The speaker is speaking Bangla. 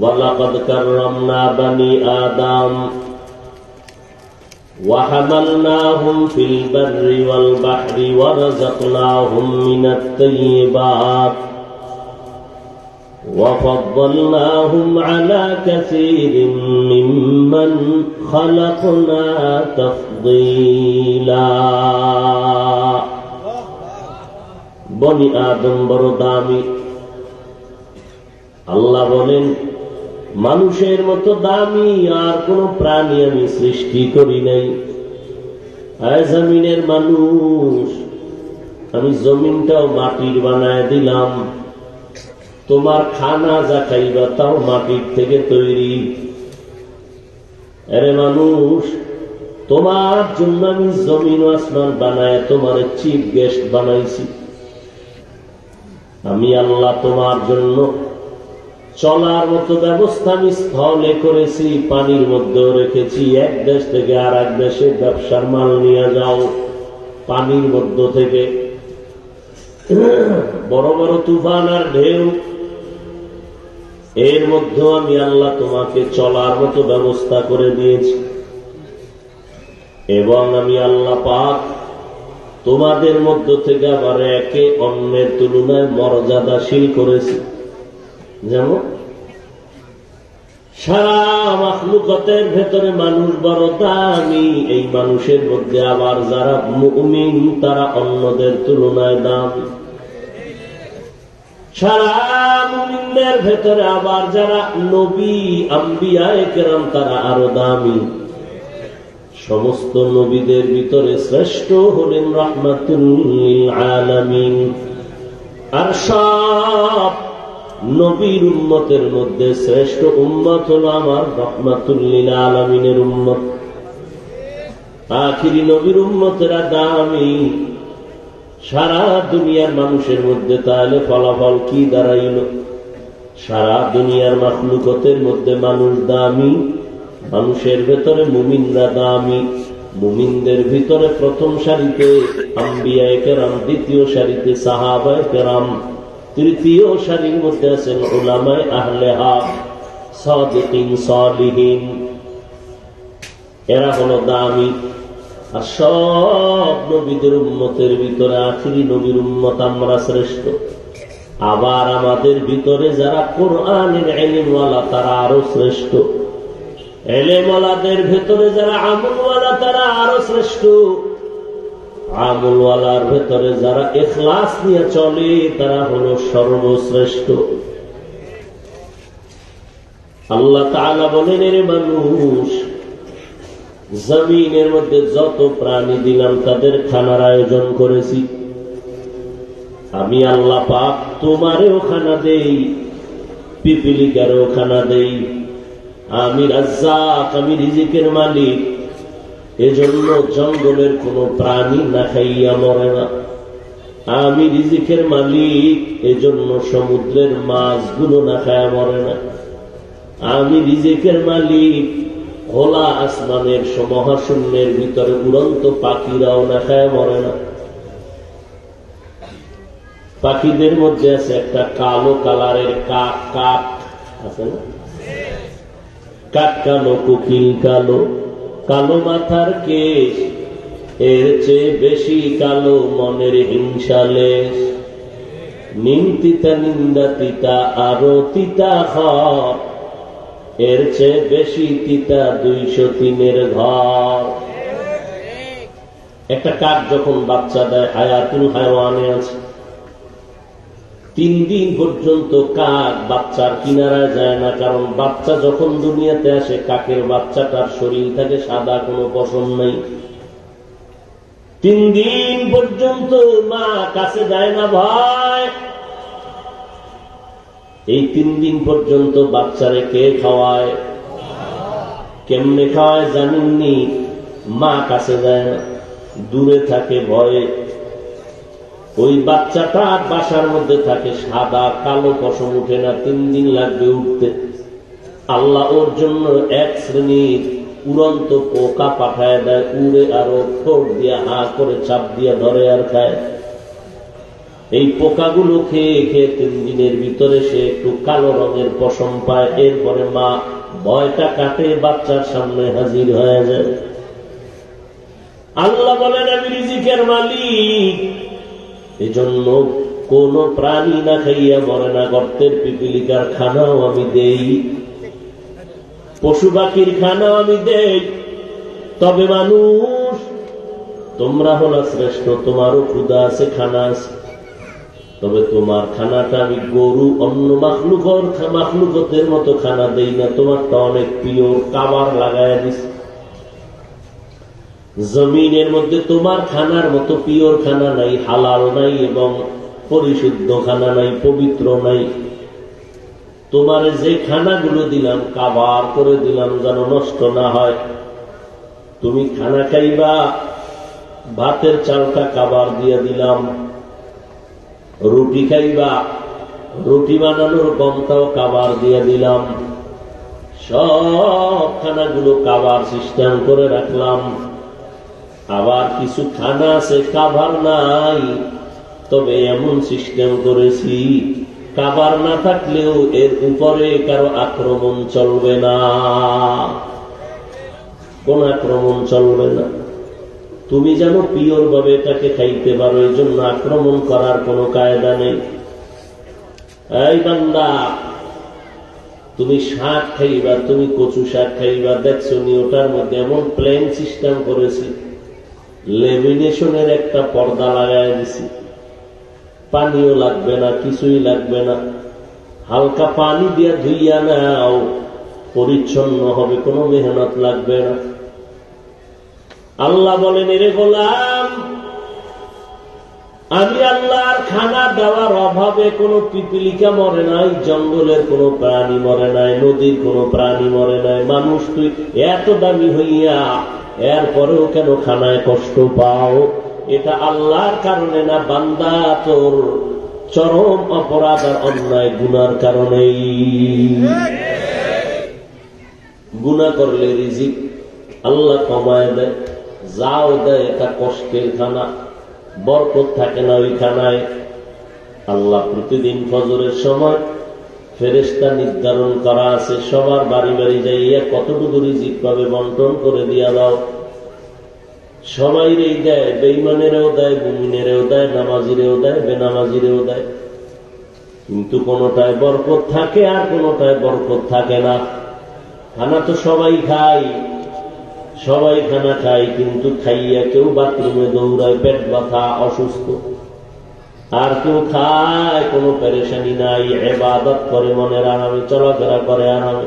ولقد كرمنا بني آدم وحملناهم في البر والبحر ورزقناهم من الطيبات وفضلناهم على كثير ممن خلقنا تفضيلا বনি আদম বড় দামি আল্লাহ বলেন মানুষের মতো দামি আর কোন প্রাণী আমি সৃষ্টি করি নাই। জমিনের মানুষ, আমি জমিনটাও মাটির বানায় দিলাম। তোমার খানা যা খাইবা তাও মাটির থেকে তৈরি। আরে মানুষ, তোমার জন্য আমি জমিন আসমান বানায় তোমার চিফ গেস্ট বানাইছি। আমি আল্লাহ তোমার জন্য চলার মতো ব্যবস্থা আমি স্থলে করেছি, পানির মধ্যেও রেখেছি। এক দেশ থেকে আর এক দেশে ব্যবসার মাল নিয়ে যাও। পানির মধ্য থেকে বড় বড় তুফান আর ঢেউ, এর মধ্যে আমি আল্লাহ তোমাকে চলার মতো ব্যবস্থা করে দিয়েছি। এবং আমি আল্লাহ পাক তোমাদের মধ্য থেকে আবার একে অন্যের তুলনায় মর্যাদাশীল করেছি। যেমন, সারা মাখলুকতের ভেতরে মানুষ বড় দামি। এই মানুষের মধ্যে আবার যারা মুমিন, তারা অন্যদের তুলনায় দামি। সারা মুমিনদের ভেতরে আবার যারা নবী আম্বিয়া কেরাম, তারা আরও দামি। সমস্ত নবীদের ভিতরে শ্রেষ্ঠ হলেন রহমাতুল্লিল আলামিন। আর সব নবীর উম্মতের মধ্যে শ্রেষ্ঠ উম্মত হল আমার রহমাতুল্লিল আলমিনের উম্মত। আখিরি নবীর উম্মতেরা দামি সারা দুনিয়ার মানুষের মধ্যে তাহলে ফলাফল কি দাঁড়াইল? সারা দুনিয়ার মাখলুকতের মধ্যে মানুষ দামি, মানুষের ভেতরে মুমিনরা দামি, মুমিনদের ভিতরে প্রথম সারিতে আম্বিয়ায় কেরাম দ্বিতীয় সারিতে সাহাবায় কেরাম তৃতীয় সারির মধ্যে আছেন ওলামায় আহলে হাক সাদিকিন, সালিহীন। এরা হলো দামি। আর সব নবীদের উন্মতের ভিতরে আখিরি নবীর উন্মত আমরা শ্রেষ্ঠ। আবার আমাদের ভিতরে যারা কোরআনের এলিমওয়ালা তারা আরও শ্রেষ্ঠ। এলেমওয়ালাদের ভেতরে যারা আমলওয়ালা, তারা আরও শ্রেষ্ঠ। আমলওয়ালার ভেতরে যারা এখলাস নিয়ে চলে, তারা হলো সর্বশ্রেষ্ঠ। আল্লাহ বলেন, এর মানুষ, জমিনের মধ্যে যত প্রাণী দিলাম, তাদের খানার আয়োজন করেছি। আমি আল্লাহ পাক তোমারেও খানা দেই, পিপিলিকারও খানা দেই। আমি রাজ্জাক, আমি রিজিকের মালিক। এজন্য জঙ্গলের কোন প্রাণী না খাইয়া মরে না। আমি রিজিকের মালিক, এজন্য সমুদ্রের মাছগুলো না খায়া মরে না। আমি রিজিকের মালিক, খোলা আসমানের মহাশূন্যের ভিতরে উড়ন্ত পাখিরাও না খায় মরে না। পাখিদের মধ্যে আছে একটা কালো কালারের কাক কাক আছে না? কাক কালো, কুকিল কালো। কালো মাথার কেশ, এর চেয়ে বেশি কালো মনের হিংসালে নিম তিতা, নিন্দা তিতা, আরও তিতা খর এর চেয়ে বেশি তিতা দুইশো তিনের ঘর। একটা কাক যখন বাচ্চা দেয়, হায়াতুল হায়ওয়ানে আছে তিন দিন পর্যন্ত কাক বাচ্চার কিনারায় যায় না, কারণ বাচ্চা যখন দুনিয়াতে আসে, কাকের বাচ্চাটার শরীর থাকে সাদা, কোনো পশম নেই। তিন দিন পর্যন্ত মা কাছে যায় না ভয় এই তিন দিন পর্যন্ত বাচ্চারে কে খাওয়ায়? কেমনে খাওয়ায় জানেননি? মা কাছে যায় না। দূরে থাকে, ভয়ে ওই বাচ্চাটা বাসার মধ্যে থাকে, সাদা, কালো পশম উঠে না, তিন দিন লাগবে উঠতে। আল্লাহ ওর জন্য এক শ্রেণির উড়ন্ত পোকা পাঠায় দেয়, উড়ে আরও ঠোঁট দিয়া হা করে চাপ দিয়া ধরে আর খায়। এই পোকাগুলো খেয়ে খেয়ে তিন দিনের ভিতরে সে একটু কালো রঙের পশম পায়, এরপরে মা ভয়টা কাটে, বাচ্চার সামনে হাজির হয়ে যায়। আল্লাহ বলেন, আমি রিজিকের মালিক। এজন্য কোন প্রাণী না খাইয়া মরে না, গর্তের পিপিলিকার খানাও আমি দেই। পশু পাখির খানাও আমি দেই। তবে মানুষ, তোমরা হলা শ্রেষ্ঠ, তোমারও ক্ষুদা আছে, খানা আছে। তবে তোমার খানাটা আমি গরু, অন্য মাখলুকর মাখলুকতের মতো খানা দেই না। তোমারটা অনেক প্রিয়, কাবার লাগায় দিস জমিনের মধ্যে তোমার খানার মতো পিওর খানা নাই, হালাল নাই এবং পরিশুদ্ধ খানা নাই, পবিত্র নাই। তোমার যে খানাগুলো দিলাম, কাবার করে দিলাম যেন নষ্ট না হয়। তুমি খানা খাইবা, ভাতের চালটা কাবার দিয়ে দিলাম। রুটি খাইবা, রুটি বানানোর গমটাও কাবার দিয়ে দিলাম। সব খানাগুলো কাবার সিস্টেম করে রাখলাম। আবার কিছু খানা আছে কাবার নাই। তবে এমন সিস্টেম করেছি, কাবার না থাকলেও এর উপরে কারও আক্রমণ চলবে না। কোন আক্রমণ চলবে না। তুমি যেন পিওর ভাবে এটাকে খাইতে পারো এই জন্য আক্রমণ করার কোনো কায়দা নেই। এই বান্দা, তুমি শাক খাইবা, তুমি কচু শাক খাইবা, দেখছ নি ওটার মধ্যে এমন প্লেন সিস্টেম করেছি। লেমিনেশনের একটা পর্দা লাগাই দিছি। পানিও লাগবে না, কিছুই লাগবে না। হালকা পানি দিয়ে ধুইয়া নাও, পরিচ্ছন্ন হবে, কোনো মেহনত লাগবে না। আল্লাহ বলেন, এরে গোলাম, আমি আল্লাহর খানা দেওয়ার অভাবে কোনো পিপিলিকা মরে নাই, জঙ্গলের কোনো প্রাণী মরে নাই, নদীর কোনো প্রাণী মরে নাই। মানুষ তুই এত দামি হইয়া এরপরেও কেন খানায় কষ্ট পাও? এটা আল্লাহর কারণে না বান্দা তোর চরম অপরাধ আর অন্যায় গুনার কারণেই? গুণা করলে রিজিক আল্লাহ কমায় দেয়, যাও দেয় এটা কষ্টের খানা, বরকত থাকে না ওই খানায়। আল্লাহ প্রতিদিন ফজরের সময় ফেরেস্তা নির্ধারণ করা আছে, সবার বাড়ি বাড়ি যাইয়া কতটুকু রিজিক পাবে বন্টন করে দিয়া দাও। সবাই এই দেয় বেইমানেরও দেয়, মুমিনেরও দেয়, নামাজিরেও দেয়, বেনামাজিরেও দেয়। কিন্তু কোনোটায় বরকত থাকে আর কোনোটায় বরকত থাকে না। খানা তো সবাই খাই সবাই খানা খাই কিন্তু খাইয়া কেউ বাথরুমে দৌড়ায়, পেট ব্যথা, অসুস্থ। আর কেউ খায় কোনো পেরেশানি নাই এবাদত করে মনের আরামে চলাফেরা করে আরামে